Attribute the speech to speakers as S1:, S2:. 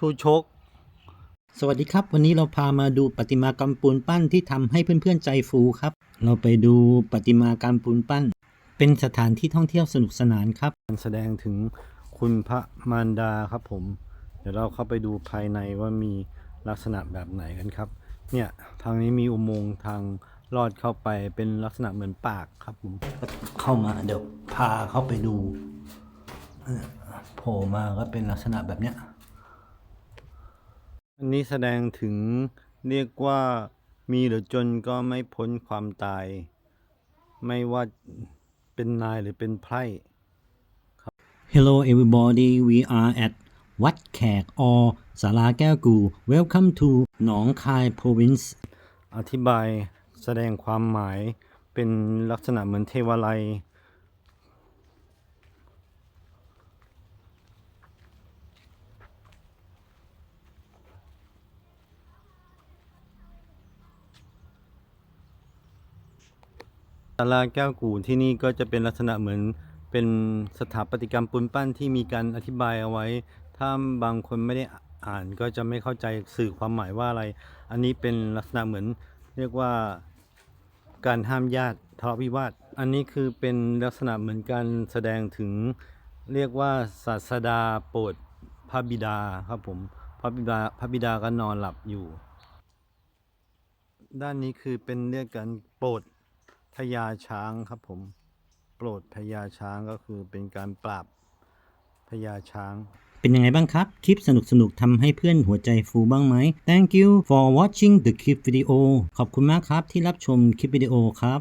S1: ชูชก สวัสดีครับ วันนี้เราพามาดูประติมากรรมปูนปั้นที่ทำให้เพื่อนๆใจฟูครับ เราไปดูประติมากรรมปูนปั้น เป็นสถานที่ท่องเที่ยวสนุกสนานครับการแสดงถึงคุณพระมารดาครับผม เดี๋ยวเราเข้าไปดูภายในว่ามีลักษณะแบบไหนกันครับ เนี่ยทางนี้มีอุโมงค์ทางลอดเข้าไปเป็นลักษณะเหมือนปากครับผมเข้ามาเดี๋ยวพาเข้าไปดูเนี่ยโผล่มาก็เป็นลักษณะแบบเนี้ย อันนี้แสดงถึงเรียกว่ามีหรือจนก็ไม่พ้นความตาย ไม่ว่าเป็นนายหรือเป็นไพร่ Hello everybody we are at วัดแขกอสาราแก้วกู Welcome to หนองคาย province อธิบายแสดงความหมายเป็นลักษณะเหมือนเทวาลัยาลาแก้วกูที่นี่ก็จะเป็นลักษณะเหมือนเป็นสถาปัตยกรรมปูนปั้นที่มีการอธิบายเอาไว้ ถ้าบางคนไม่ได้อ่านก็จะไม่เข้าใจสื่อความหมายว่าอะไร อันนี้เป็นลักษณะเหมือนเรียกว่าการห้ามญาติทะเลาะวิวาท อันนี้คือเป็นลักษณะเหมือนการแสดงถึงเรียกว่าศาสดาโปรดพระบิดาครับผมพระบิดาพระบิดาก็นอนหลับอยู่ ด้านนี้คือเป็นเรียกกันโปรด ญาช้างครับผม โปรดพญาช้างก็คือเป็นการปราบพญาช้าง เป็นยังไงบ้างครับ คลิปสนุกสนุกทำให้เพื่อนหัวใจฟูบ้างไหม Thank you for watching the clip video ขอบคุณมากครับที่รับชมคลิปวิดีโอครับ